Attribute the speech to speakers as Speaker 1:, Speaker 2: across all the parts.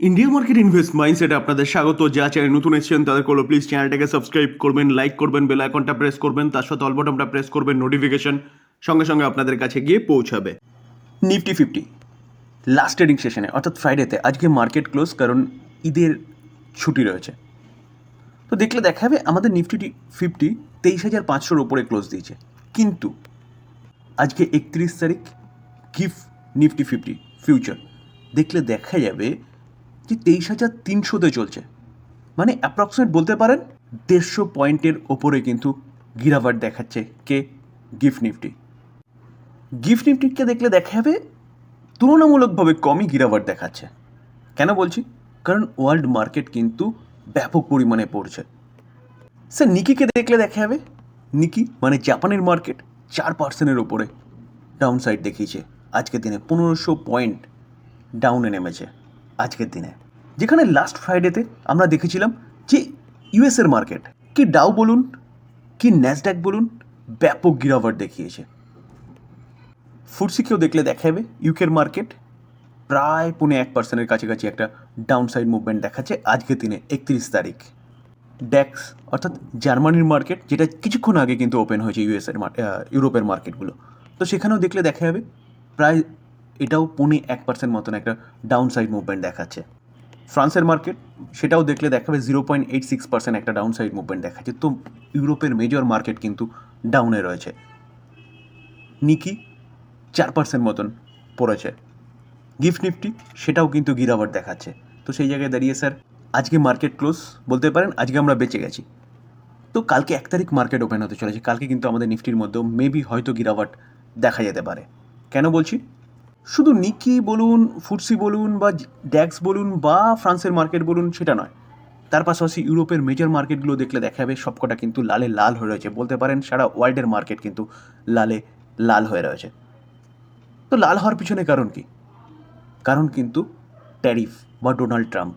Speaker 1: India market invest মাইন্ডসেটে আপনাদের স্বাগত। যা চ্যানেল নতুন এসেছেন তাদের করল প্লিজ চ্যানেলটাকে সাবস্ক্রাইব করবেন লাইক করবেন বেল আইকনটা প্রেস করবেন, তার সাথে অল বটনটা প্রেস করবেন নোটিফিকেশন সঙ্গে সঙ্গে আপনাদের কাছে গিয়ে পৌঁছাবে। নিফটি ফিফটি লাস্ট ট্রেডিং সেশনে অর্থাৎ ফ্রাইডেতে আজকে মার্কেট ক্লোজ কারণ ঈদের ছুটি রয়েছে। তো দেখলে দেখা যাবে আমাদের নিফটি ফিফটি তেইশ হাজার পাঁচশোর ওপরে ক্লোজ দিয়েছে। কিন্তু, আজকে একত্রিশ তারিখ গিফট নিফটি ফিফটি ফিউচার দেখলে দেখা যাবে যে তেইশ হাজার তিনশোতে চলছে। মানে অ্যাপ্রক্সিমেট বলতে পারেন দেড়শো পয়েন্টের ওপরে কিন্তু গিরাভার দেখাচ্ছে কে গিফট নিফটি। গিফট নিফটিকে দেখলে দেখা যাবে তুলনামূলকভাবে কমই গিরাভার দেখাচ্ছে। কেন বলছি? কারণ ওয়ার্ল্ড মার্কেট কিন্তু ব্যাপক পরিমাণে পড়ছে। স্যার নিকিকে দেখলে দেখা যাবে, নিকি মানে জাপানের মার্কেট চার পার্সেন্টের ওপরে ডাউন সাইড দেখিয়েছে। আজকের দিনে পনেরোশো পয়েন্ট ডাউনে নেমেছে। আজকের দিনে। যেখানে লাস্ট ফ্রাইডেতে আমরা দেখেছিলাম যে ইউএসের মার্কেট কি ডাউ বলুন, কি ন্যাসড্যাক বলুন, ব্যাপক গিরাভার দেখিয়েছে। ফুডসিকেও দেখলে দেখা যাবে ইউকের মার্কেট প্রায় পৌনে এক পার্সেন্টের কাছাকাছি একটা ডাউন সাইড মুভমেন্ট দেখাচ্ছে আজকের দিনে, একত্রিশ তারিখ। ড্যাক্স অর্থাৎ জার্মানির মার্কেট যেটা কিছুক্ষণ আগে কিন্তু ওপেন হয়েছে ইউএসের ইউরোপের মার্কেটগুলো তো সেখানেও দেখলে দেখা যাবে, প্রায় এটাও পৌনে এক পার্সেন্ট মতন একটা ডাউন সাইড মুভমেন্ট দেখাচ্ছে। ফ্রান্সের মার্কেট সেটাও দেখলে দেখাবে zero point eight six percent একটা ডাউন সাইড মুভমেন্ট দেখাচ্ছে। তো ইউরোপের মেজর মার্কেট কিন্তু ডাউনে রয়েছে। নিকি চার পার্সেন্ট মতন পড়েছে। গিফট নিফটি সেটাও কিন্তু গিরাভার দেখাচ্ছে। তো সেই জায়গায় দাঁড়িয়ে স্যার আজকে মার্কেট ক্লোজ বলতে পারেন, আজকে আমরা বেঁচে গেছি। তো কালকে এক তারিখ মার্কেট ওপেন হতে চলেছে। কালকে কিন্তু আমাদের নিফটির মধ্যেও মেবি হয়তো গিরাভাট দেখা যেতে পারে। কেন বলছি? শুধু নিকি বলুন ফুটসি বলুন বা ড্যাক্স বলুন বা ফ্রান্সের মার্কেট বলুন, সেটা নয়। তার পাশাপাশি ইউরোপের মেজর মার্কেটগুলো দেখলে দেখা যাবে সবকটা কিন্তু লালে লাল হয়ে রয়েছে। বলতে পারেন সারা ওয়ার্ল্ডের মার্কেট কিন্তু লালে লাল হয়ে রয়েছে। তো লাল হওয়ার পিছনে কারণ কি? কারণ কিন্তু ট্যারিফ বা ডোনাল্ড ট্রাম্প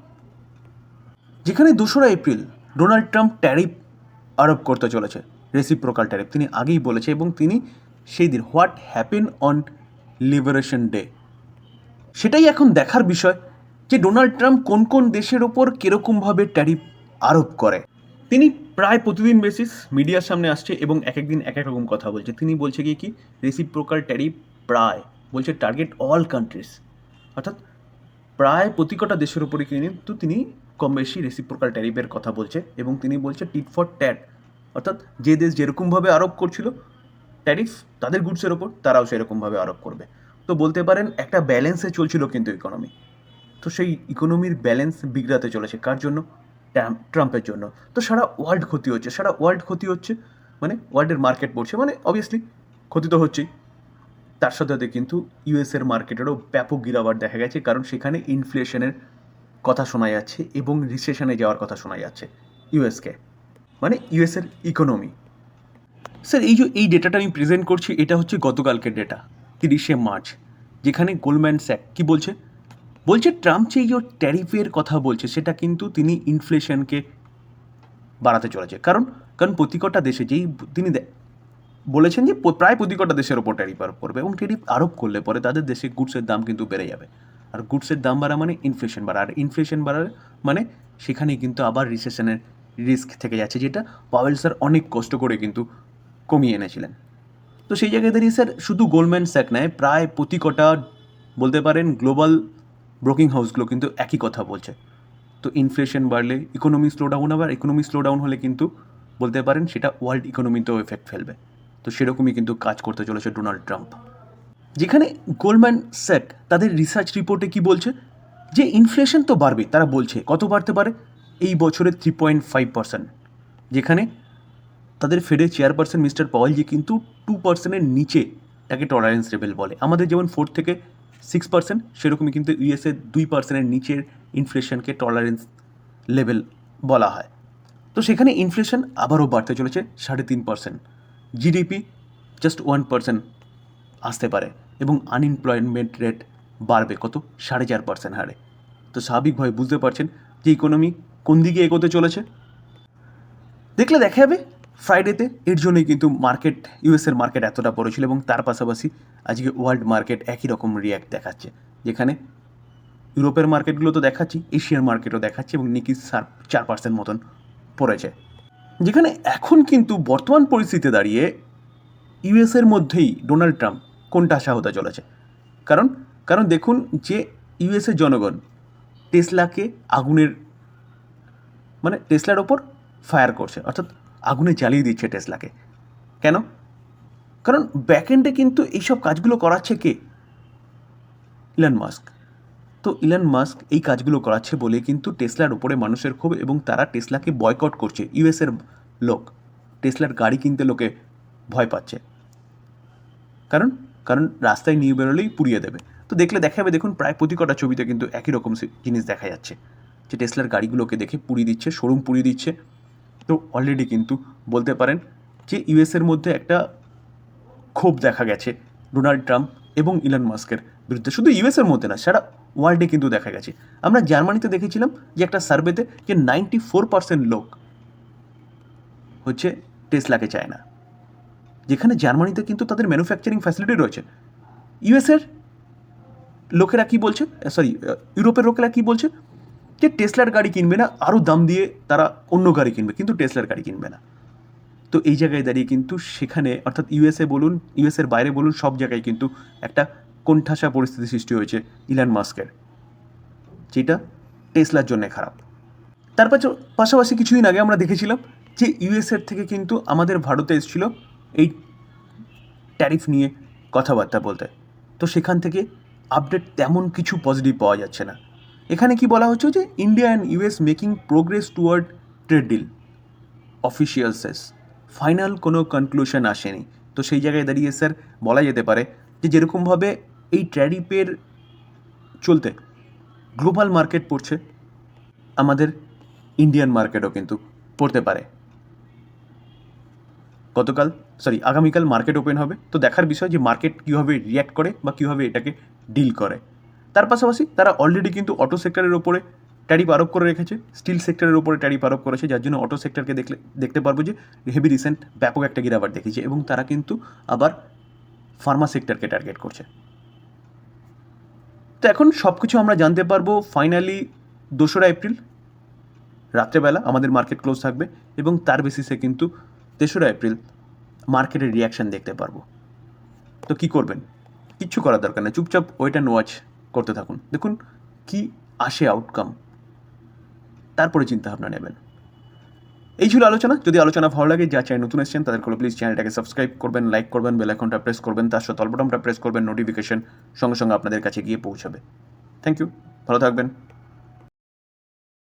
Speaker 1: যেখানে দোসরা এপ্রিল ডোনাল্ড ট্রাম্প ট্যারিফ আরোপ করতে চলেছে রেসিপ্রোকাল ট্যারিফ তিনি আগেই বলেছে এবং তিনি সেই দিন what happen on liberation day সেটাই এখন দেখার বিষয় যে ডোনাল্ড ট্রাম্প কোন কোন দেশের ওপর কীরকমভাবে ট্যারিফ আরোপ করে। তিনি প্রায় প্রতিদিন বেসিস মিডিয়ার সামনে আসছে এবং এক একদিন এক এক রকম কথা বলছে। তিনি বলছে কি কি? রেসিপ্রোকাল ট্যারিফ প্রায়, বলছে টার্গেট অল কান্ট্রিজ অর্থাৎ প্রায় প্রতি কটা দেশের উপরে কিন্তু তিনি কম বেশি রেসিপ্রোকাল ট্যারিফের কথা বলছে এবং তিনি বলছে টিট ফর ট্যাট অর্থাৎ যে দেশ যেরকমভাবে আরোপ করছিল ট্যারিফ তাদের গুডসের ওপর তারাও সেরকমভাবে আরোপ করবে। তো বলতে পারেন, একটা ব্যালেন্সে চলছিল কিন্তু ইকোনমি তো সেই ইকোনমির ব্যালেন্স বিগড়াতে চলেছে কার জন্য? ট্রাম্পের জন্য। তো সারা ওয়ার্ল্ড ক্ষতি হচ্ছে, সারা ওয়ার্ল্ড ক্ষতি হচ্ছে মানে ওয়ার্ল্ডের মার্কেট পড়ছে মানে অবভিয়াসলি ক্ষতি তো হচ্ছেই। তার সাথে সাথে কিন্তু ইউএসের মার্কেটেরও ব্যাপক গিরাবার দেখা গেছে, কারণ সেখানে ইনফ্লেশনের কথা শোনা যাচ্ছে এবং রিসেশনে যাওয়ার কথা শোনা যাচ্ছে। ইউএসকে মানে ইউএসের ইকোনমি স্যার এই যে, এই ডেটাটা আমি প্রেজেন্ট করছি, এটা হচ্ছে গতকালকের ডেটা তিরিশে মার্চ, যেখানে গোল্ডম্যান স্যাক কি বলছে? বলছে ট্রাম্প যে এই ট্যারিফের কথা বলছে, সেটা কিন্তু তিনি ইনফ্লেশনকে বাড়াতে চলেছে। কারণ কারণ প্রতি কটা দেশে যেই তিনি বলেছেন যে প্রায় প্রতি কটা দেশের ওপর ট্যারিফ আরোপ করবে এবং ট্যারিফ আরোপ করলে পরে তাদের দেশে গুডসের দাম কিন্তু বেড়ে যাবে। আর গুডসের দাম বাড়া মানে ইনফ্লেশন বাড়া। আর ইনফ্লেশন বাড়ার মানে সেখানে কিন্তু আবার রিসেশনের রিস্ক থেকে যাচ্ছে, যেটা পাওয়েল স্যার অনেক কষ্ট করে কিন্তু কমিয়ে এনেছিলেন। তো সেই জায়গায় দাঁড়িয়ে স্যার শুধু গোল্ডম্যান স্যাক নয়, প্রায় প্রতি কটা বলতে পারেন গ্লোবাল ব্রোকিং হাউসগুলো কিন্তু একই কথা বলছে। তো ইনফ্লেশন বাড়লে ইকোনমি স্লো ডাউন আবার ইকোনমি স্লো ডাউন হলে কিন্তু বলতে পারেন সেটা ওয়ার্ল্ড ইকোনমিতেও এফেক্ট ফেলবে। তো সেরকমই কিন্তু কাজ করতে চলেছে ডোনাল্ড ট্রাম্প। যেখানে গোল্ডম্যান স্যাক তাদের রিসার্চ রিপোর্টে কি বলছে? যে ইনফ্লেশন তো বাড়বে তারা বলছে, কত বাড়তে পারে? এই বছরে থ্রি পয়েন্ট ফাইভ পার্সেন্ট যেখানে তাদের ফেডের চেয়ারপারসন মিস্টার পওয়ালজি কিন্তু টু পার্সেন্টের নিচে তাকে টলারেন্স লেভেল বলে। আমাদের যেমন ফোর থেকে সিক্স পার্সেন্ট সেরকমই কিন্তু ইউএসএ দুই পার্সেন্টের নিচের ইনফ্লেশনকে টলারেন্স লেভেল বলা হয়। তো সেখানে ইনফ্লেশন আবারও বাড়তে চলেছে, সাড়ে তিন percent GDP just one percent আসতে পারে এবং আনএমপ্লয়মেন্ট রেট বাড়বে কত? সাড়ে চার পার্সেন্ট হারে। তো স্বাভাবিকভাবে বুঝতে পারছেন যে ইকোনমি কোন দিকে এগোতে চলেছে। দেখলে দেখা যাবে ফ্রাইডেতে এর জন্যই কিন্তু মার্কেট ইউএসের মার্কেট এতটা বড় ছিল এবং তার পাশাপাশি আজকে ওয়ার্ল্ড মার্কেট একই রকম রিয়্যাক্ট দেখাচ্ছে। যেখানে ইউরোপের মার্কেটগুলো তো দেখাচ্ছি এশিয়ার মার্কেটও দেখাচ্ছি এবং নিকি সার চার পার্সেন্ট মতন পড়েছে। যেখানে এখন কিন্তু বর্তমান পরিস্থিতিতে দাঁড়িয়ে ইউএসের মধ্যেই ডোনাল্ড ট্রাম্প কোনটা আশা হতে চলেছে? কারণ কারণ দেখুন যে ইউএসের জনগণ টেসলাকে আগুনের মানে টেসলার ওপর ফায়ার করছে। অর্থাৎ আগুনে জ্বালিয়ে দিচ্ছে টেসলাকে। কেন? কারণ ব্যাকএন্ডে কিন্তু এইসব কাজগুলো করাচ্ছে কে? Elon Musk. তো ইলন মাস্ক এই কাজগুলো করাচ্ছে বলে কিন্তু টেসলার ওপরে মানুষের ক্ষোভ এবং তারা টেসলাকে বয়কট করছে ইউএসের লোক। টেসলার গাড়ি কিনতে লোকে ভয় পাচ্ছে। কারণ কারণ রাস্তায় নিয়ে বেরোলেই পুড়িয়ে দেবে। তো দেখলে দেখা যাবে দেখুন প্রায় প্রতি কটা ছবিতে কিন্তু একই রকম জিনিস দেখা যাচ্ছে। যে টেসলার গাড়িগুলোকে দেখে পুড়িয়ে দিচ্ছে, শোরুম পুড়িয়ে দিচ্ছে। তো অলরেডি কিন্তু বলতে পারেন যে ইউএসের মধ্যে একটা ক্ষোভ দেখা গেছে ডোনাল্ড ট্রাম্প এবং ইলন মাস্কের বিরুদ্ধে। শুধু ইউএসের মধ্যে না, সারা ওয়ার্ল্ডে কিন্তু দেখা গেছে। আমরা জার্মানিতে দেখেছিলাম যে একটা সার্ভেতে যে নাইনটি ফোর পার্সেন্ট লোক হচ্ছে টেসলাকে চায় না। যেখানে জার্মানিতে কিন্তু তাদের ম্যানুফ্যাকচারিং ফ্যাসিলিটি রয়েছে। ইউএসের লোকেরা কি বলছে? সরি ইউরোপের লোকেরা কি বলছে? যে টেসলার গাড়ি কিনবে না আরও দাম দিয়ে তারা অন্য গাড়ি কিনবে, কিন্তু টেসলার গাড়ি কিনবে না। তো এই জায়গায় দাঁড়িয়ে কিন্তু সেখানে, অর্থাৎ ইউএসএ বলুন ইউএসের বাইরে বলুন, সব জায়গায় কিন্তু একটা কোণঠাসা পরিস্থিতি সৃষ্টি হয়েছে ইলান মাস্কের, যেটা টেসলার জন্য খারাপ। তার পাশে পাশাপাশি কিছুদিন আগে আমরা দেখেছিলাম যে ইউএসএর থেকে কিন্তু আমাদের ভারতে এসেছিল এই ট্যারিফ নিয়ে কথাবার্তা বলতে। তো সেখান থেকে আপডেট তেমন কিছু পজিটিভ পাওয়া যাচ্ছে না। এখানে কি বলা হচ্ছে যে India and US making progress toward trade deal official says final কোনো কনক্লুশন আসেনি। তো সেই জায়গায় দাঁড়িয়ে স্যার বলা যেতে পারে যে যেরকমভাবে এই ট্র্যারিপের চলতে গ্লোবাল মার্কেট পড়ছে, আমাদের ইন্ডিয়ান মার্কেটও কিন্তু পড়তে পারে। গতকাল সরি আগামীকাল মার্কেট ওপেন হবে। তো দেখার বিষয় যে মার্কেট কীভাবে রিয়্যাক্ট করে বা কীভাবে এটাকে ডিল করে। তার পাশাপাশি তারা অলরেডি কিন্তু অটো সেক্টরের ওপরে ট্যারিফ আরোপ করে রেখেছে স্টিল সেক্টরের উপরে ট্যারিফ আরোপ করেছে, যার জন্য অটো সেক্টরকে দেখলে, দেখতে পারব যে হেভি রিসেন্ট ব্যাপক একটা গিরাবার দেখেছে এবং তারা কিন্তু আবার ফার্মা সেক্টরকে টার্গেট করছে। তো এখন সব কিছু আমরা জানতে পারব ফাইনালি দোসরা এপ্রিল, রাত্রেবেলা আমাদের মার্কেট ক্লোজ থাকবে এবং তার বেসিসে কিন্তু তেসরা এপ্রিল মার্কেটের রিয়াকশান দেখতে পারব। তো কি করবেন? কিচ্ছু করার দরকার নেই, চুপচাপ ওয়েট অ্যান্ড ওয়াচ করতে থাকুন। দেখুন কি আসে আউটকাম তারপরে চিন্তা ভাবনা নেবেন। এই ছিল আলোচনা। যদি আলোচনা ভালো লাগে, যা চাই নতুন এসছেন তাদের করে প্লিজ চ্যানেলটাকে সাবস্ক্রাইব করবেন লাইক করবেন বেল আইকনটা প্রেস করবেন। তার সাথে তলবটনটা প্রেস করবেন নোটিফিকেশন সঙ্গে সঙ্গে আপনাদের কাছে গিয়ে পৌঁছাবে। থ্যাংক ইউ ভালো থাকবেন।